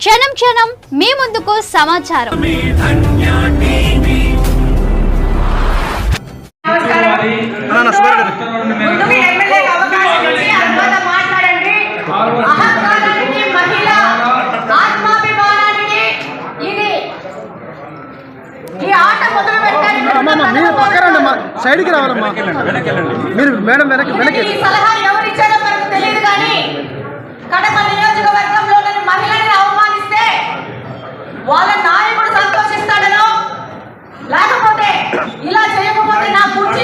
క్షణం క్షణం మీ ముందుకు సమాచారం. ముందు మీ ఎమ్మెల్యేకి అవకాశం ఇచ్చి అందువల్ల మాట్లాడండి అహంకారానికి మహిళ ఆత్మాభిమానానికి ఇది ఈ ఆట మొదలు అమ్మమ్మ మీరు పక్కరండి సైడ్కి రావాలమ్మా మీరు మేడం వెనక్కి వెనక్కి వాళ్ళ నాయకుడు సంతోషిస్తాడనో? లేకపోతే ఇలా చేయకపోతే నా కుర్చీ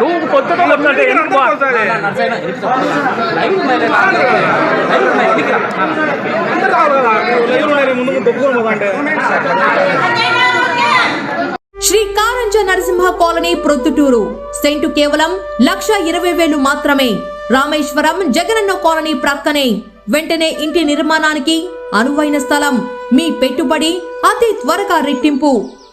నువ్వు కొత్తగా ఉన్నట్టే ఎందుకు శ్రీ కారంజ నరసింహ కాలనీ ప్రొద్దుటూరు. సెంటు కేవలం లక్ష ఇరవై వేలు మాత్రమే. రామేశ్వరం జగనన్న కాలనీ ప్రక్కనే. వెంటనే ఇంటి నిర్మాణానికి అనువైన స్థలం. మీ పెట్టుబడి అతి త్వరగా రెట్టింపు.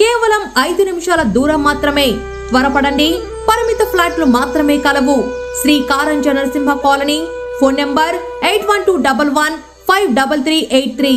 కేవలం ఐదు నిమిషాల దూరం మాత్రమే. త్వరపడండి. పరిమిత ఫ్లాట్లు మాత్రమే కలవు. Shri Karanja Narasimha colony phone number eight one two double one five double three eight three.